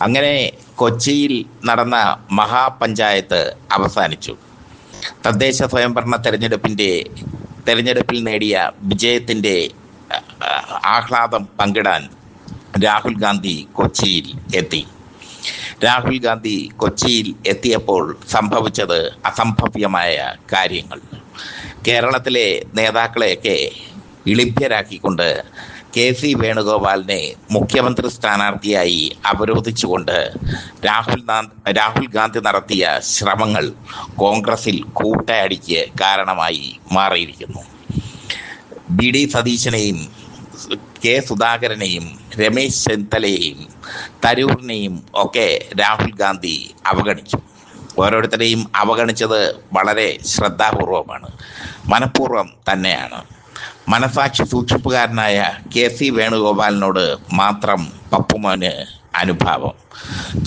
അങ്ങനെ കൊച്ചിയിൽ നടന്ന മഹാപഞ്ചായത്ത് അവസാനിച്ചു. തദ്ദേശ സ്വയംഭരണ തെരഞ്ഞെടുപ്പിന്റെ തെരഞ്ഞെടുപ്പിൽ നേടിയ വിജയത്തിന്റെ ആഹ്ലാദം പങ്കിടാൻ രാഹുൽ ഗാന്ധി കൊച്ചിയിൽ എത്തി. രാഹുൽ ഗാന്ധി കൊച്ചിയിൽ എത്തിയപ്പോൾ സംഭവിച്ചത് അസംഭവ്യമായ കാര്യങ്ങൾ. കേരളത്തിലെ നേതാക്കളെയൊക്കെ ഇളിഭ്യരാക്കിക്കൊണ്ട് കെ സി വേണുഗോപാലിനെ മുഖ്യമന്ത്രി സ്ഥാനാർത്ഥിയായി അവരോധിച്ചുകൊണ്ട് രാഹുൽ രാഹുൽ ഗാന്ധി നടത്തിയ ശ്രമങ്ങൾ കോൺഗ്രസിൽ കൂട്ടയടിക്ക് കാരണമായി മാറിയിരിക്കുന്നു. ബി ഡി സതീശനെയും കെ സുധാകരനെയും രമേശ് ചെന്നിത്തലയെയും തരൂറിനെയും ഒക്കെ രാഹുൽ ഗാന്ധി അവഗണിച്ചു. ഓരോരുത്തരെയും അവഗണിച്ചത് വളരെ ശ്രദ്ധാപൂർവമാണ്. മനഃപൂർവം തന്നെയാണ്. മനസാക്ഷി സൂക്ഷിപ്പുകാരനായ കെ സി വേണുഗോപാലിനോട് മാത്രം പപ്പുമോന് അനുഭാവം.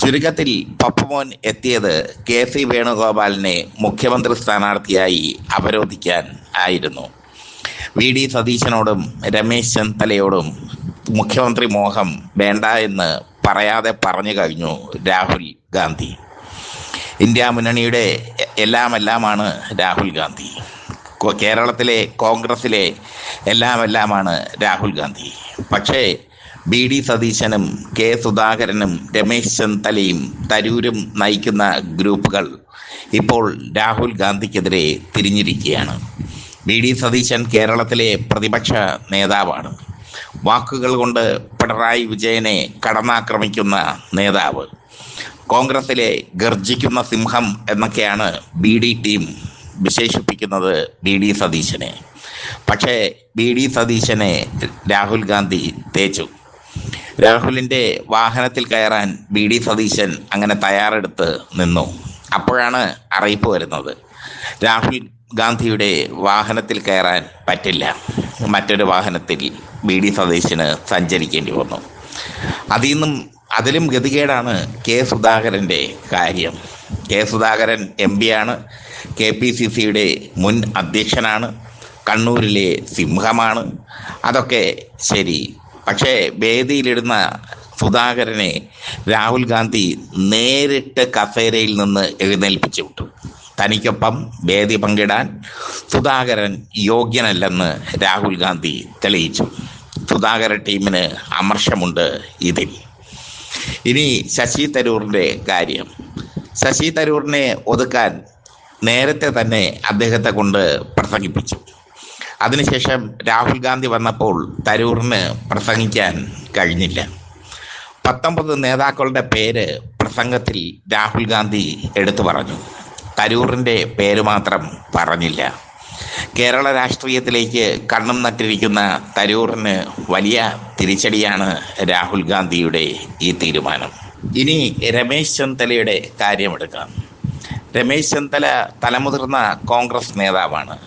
ചുരുക്കത്തിൽ പപ്പുമോൻ എത്തിയത് കെ സി വേണുഗോപാലിനെ മുഖ്യമന്ത്രി സ്ഥാനാർത്ഥിയായി അവരോധിക്കാൻ ആയിരുന്നു. വി ഡി സതീശനോടും രമേശ് ചെന്നിത്തലയോടും മുഖ്യമന്ത്രി മോഹം വേണ്ട എന്ന് പറയാതെ പറഞ്ഞു കഴിഞ്ഞു രാഹുൽ ഗാന്ധി. ഇന്ത്യ മുന്നണിയുടെ എല്ലാമെല്ലാമാണ് രാഹുൽ ഗാന്ധി. കേരളത്തിലെ കോൺഗ്രസിലെ എല്ലാം എല്ലാമാണ് രാഹുൽ ഗാന്ധി. പക്ഷേ ബി ഡി സതീശനും കെ സുധാകരനും രമേശ് ചെന്തലയും തരൂരും നയിക്കുന്ന ഗ്രൂപ്പുകൾ ഇപ്പോൾ രാഹുൽ ഗാന്ധിക്കെതിരെ തിരിഞ്ഞിരിക്കുകയാണ്. ബി ഡി സതീശൻ കേരളത്തിലെ പ്രതിപക്ഷ നേതാവാണ്. വാക്കുകൾ കൊണ്ട് പിണറായി വിജയനെ കടന്നാക്രമിക്കുന്ന നേതാവ്. കോൺഗ്രസിലെ ഗർജിക്കുന്ന സിംഹം എന്നൊക്കെയാണ് ബി ഡി ടീം വിശേഷിപ്പിക്കുന്നത് ബി ഡി സതീശനെ. പക്ഷേ ബി ഡി സതീശനെ രാഹുൽ ഗാന്ധി തേച്ചു. രാഹുലിന്റെ വാഹനത്തിൽ കയറാൻ ബി ഡി സതീശൻ അങ്ങനെ തയ്യാറെടുത്ത് നിന്നു. അപ്പോഴാണ് അറിയിപ്പ് വരുന്നത്. രാഹുൽ ഗാന്ധിയുടെ വാഹനത്തിൽ കയറാൻ പറ്റില്ല. മറ്റൊരു വാഹനത്തിൽ ബി ഡി സതീശന് സഞ്ചരിക്കേണ്ടി വന്നു. അതിൽ നിന്നും അതിലും ഗതികേടാണ് കെ സുധാകരന്റെ കാര്യം. കെ സുധാകരൻ എം പിയാണ് കെ പി സി സിയുടെ മുൻ അധ്യക്ഷനാണ്. കണ്ണൂരിലെ സിംഹമാണ്. അതൊക്കെ ശരി. പക്ഷേ വേദിയിലിടുന്ന സുധാകരനെ രാഹുൽ ഗാന്ധി നേരിട്ട് കസേരയിൽ നിന്ന് എഴുന്നേൽപ്പിച്ചു വിട്ടു. തനിക്കൊപ്പം വേദി പങ്കിടാൻ സുധാകരൻ യോഗ്യനല്ലെന്ന് രാഹുൽ ഗാന്ധി തെളിയിച്ചു. സുധാകര ടീമിന് അമർഷമുണ്ട് ഇതിൽ. ഇനി ശശി തരൂറിന്റെ കാര്യം. ശശി തരൂറിനെ ഒതുക്കാൻ നേരത്തെ തന്നെ അദ്ദേഹത്തെ കൊണ്ട് പ്രസംഗിപ്പിച്ചു. അതിനുശേഷം രാഹുൽ ഗാന്ധി വന്നപ്പോൾ തരൂറിന് പ്രസംഗിക്കാൻ കഴിഞ്ഞില്ല. പത്തൊമ്പത് നേതാക്കളുടെ പേര് പ്രസംഗത്തിൽ രാഹുൽ ഗാന്ധി എടുത്തു പറഞ്ഞു. തരൂറിന്റെ പേര് മാത്രം പറഞ്ഞില്ല. കേരള രാഷ്ട്രീയത്തിലേക്ക് കണ്ണും നട്ടിരിക്കുന്ന തരൂറിന് വലിയ തിരിച്ചടിയാണ് രാഹുൽ ഗാന്ധിയുടെ ഈ തീരുമാനം. ഇനി രമേശ് ചെന്നിത്തലയുടെ കാര്യമെടുക്കാം. രമേശ് ചെന്നിത്തല തലമുതിർന്ന കോൺഗ്രസ് നേതാവാണ്.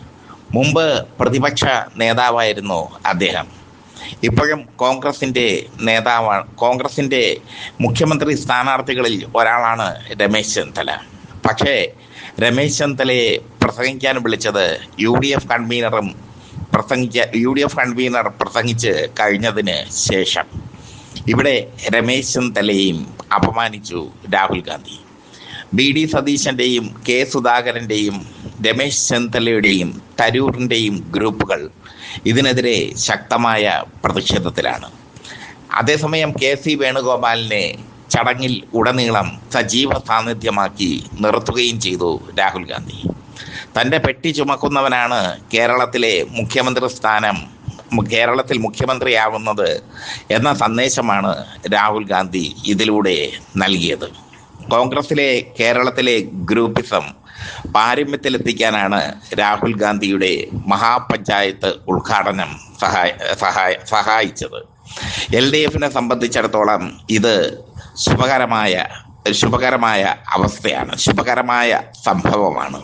മുമ്പ് പ്രതിപക്ഷ നേതാവായിരുന്നു അദ്ദേഹം. ഇപ്പോഴും കോൺഗ്രസിന്റെ നേതാവാണ് കോൺഗ്രസിന്റെ മുഖ്യമന്ത്രി സ്ഥാനാർത്ഥികളിൽ ഒരാളാണ് രമേശ് ചെന്നിത്തല. പക്ഷേ രമേശ് ചെന്നിത്തലയെ പ്രസംഗിക്കാൻ വിളിച്ചത് യു ഡി എഫ് കൺവീനറും പ്രസംഗിച്ച യു ഡി എഫ് കൺവീനർ പ്രസംഗിച്ച് കഴിഞ്ഞതിന് ശേഷം ഇവിടെ രമേശ് ചെന്നിത്തലയും അപമാനിച്ചു രാഹുൽ ഗാന്ധി. ബി ഡി സതീശന്റെയും കെ സുധാകരന്റെയും രമേശ് ചെന്നിത്തലയുടെയും തരൂറിന്റെയും ഗ്രൂപ്പുകൾ ഇതിനെതിരെ ശക്തമായ പ്രതിഷേധത്തിലാണ്. അതേസമയം കെ സി വേണുഗോപാലിനെ ചടങ്ങിൽ ഉടനീളം സജീവ സാന്നിധ്യമാക്കി നിർത്തുകയും ചെയ്തു രാഹുൽ ഗാന്ധി. തന്റെ പെട്ടി ചുമക്കുന്നവനാണ് കേരളത്തിലെ മുഖ്യമന്ത്രി സ്ഥാനം കേരളത്തിൽ മുഖ്യമന്ത്രിയാവുന്നത് എന്ന സന്ദേശമാണ് രാഹുൽ ഗാന്ധി ഇതിലൂടെ നൽകിയത്. കോൺഗ്രസിലെ കേരളത്തിലെ ഗ്രൂപ്പിസം പാരമ്യത്തിലെത്തിക്കാനാണ് രാഹുൽ ഗാന്ധിയുടെ മഹാപഞ്ചായത്ത് ഉദ്ഘാടനം സഹായ സഹായ സഹായിച്ചത്. എൽ ഡി എഫിനെ സംബന്ധിച്ചിടത്തോളം ഇത് ശുഭകരമായ ശുഭകരമായ അവസ്ഥയാണ് ശുഭകരമായ സംഭവമാണ്.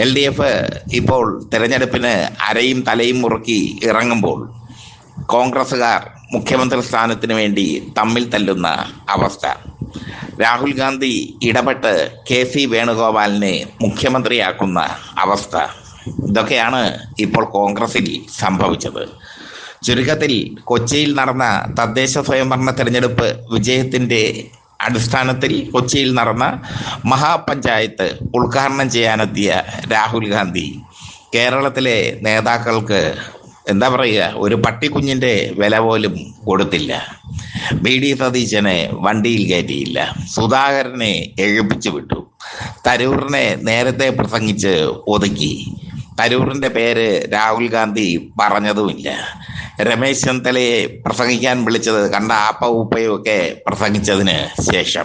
എൽ ഡി എഫ് ഇപ്പോൾ തെരഞ്ഞെടുപ്പിന് അരയും തലയും മുറുക്കി ഇറങ്ങുമ്പോൾ കോൺഗ്രസ്സുകാർ മുഖ്യമന്ത്രി സ്ഥാനത്തിന് വേണ്ടി തമ്മിൽ തല്ലുന്ന അവസ്ഥ. രാഹുൽ ഗാന്ധി ഇടപെട്ട് കെ സി വേണുഗോപാലിനെ മുഖ്യമന്ത്രിയാക്കുന്ന അവസ്ഥ. ഇതൊക്കെയാണ് ഇപ്പോൾ കോൺഗ്രസിൽ സംഭവിച്ചത്. ചുരുക്കത്തിൽ കൊച്ചിയിൽ നടന്ന തദ്ദേശ സ്വയംഭരണ തെരഞ്ഞെടുപ്പ് വിജയത്തിന്റെ അടിസ്ഥാനത്തിൽ കൊച്ചിയിൽ നടന്ന മഹാപഞ്ചായത്ത് ഉദ്ഘാടനം ചെയ്യാനെത്തിയ രാഹുൽ ഗാന്ധി കേരളത്തിലെ നേതാക്കൾക്ക് എന്താ പറയുക ഒരു പട്ടിക്കുഞ്ഞിന്റെ വില പോലും കൊടുത്തില്ല. ബി ഡി സതീശനെ വണ്ടിയിൽ കയറ്റിയില്ല. സുധാകരനെ എഴുപ്പിച്ചു വിട്ടു. തരൂറിനെ നേരത്തെ പ്രസംഗിച്ച് ഒതുക്കി. തരൂറിന്റെ പേര് രാഹുൽ ഗാന്ധി പറഞ്ഞതുമില്ല. രമേശ് ചെന്നിത്തലയെ പ്രസംഗിക്കാൻ വിളിച്ചത് കണ്ട ആപ്പ ഉപ്പയും ഒക്കെ പ്രസംഗിച്ചതിന് ശേഷം.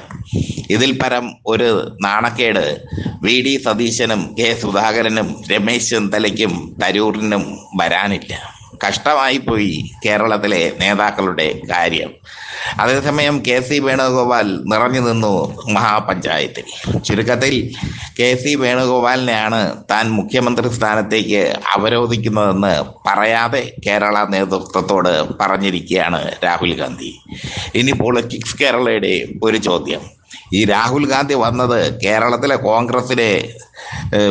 ഇതിൽ പരം ഒരു നാണക്കേട്. വി. ഡി. സതീശനും കെ. സുധാകരനും രമേശ് ചെന്നിത്തലയ്ക്കും തരൂറിനും വരാനില്ല. കഷ്ടമായി പോയി കേരളത്തിലെ നേതാക്കളുടെ കാര്യം. അതേസമയം കെ സി വേണുഗോപാൽ നിറഞ്ഞു നിന്നു മഹാപഞ്ചായത്തിൽ. ചുരുക്കത്തിൽ കെ സി വേണുഗോപാലിനെയാണ് താൻ മുഖ്യമന്ത്രി സ്ഥാനത്തേക്ക് അവരോധിക്കുന്നതെന്ന് പറയാതെ കേരള നേതൃത്വത്തോട് പറഞ്ഞിരിക്കുകയാണ് രാഹുൽ ഗാന്ധി. ഇനി പൊളിറ്റിക്സ് കേരളയുടെ ഒരു ചോദ്യം. ഈ രാഹുൽ ഗാന്ധി വന്നത് കേരളത്തിലെ കോൺഗ്രസിനെ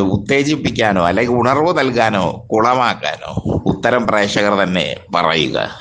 ഉത്തേജിപ്പിക്കാനോ അല്ലെങ്കിൽ ഉണർവ് നൽകാനോ കുളമാക്കാനോ ഉത്തരം പ്രേക്ഷകർ തന്നെ പറയുക.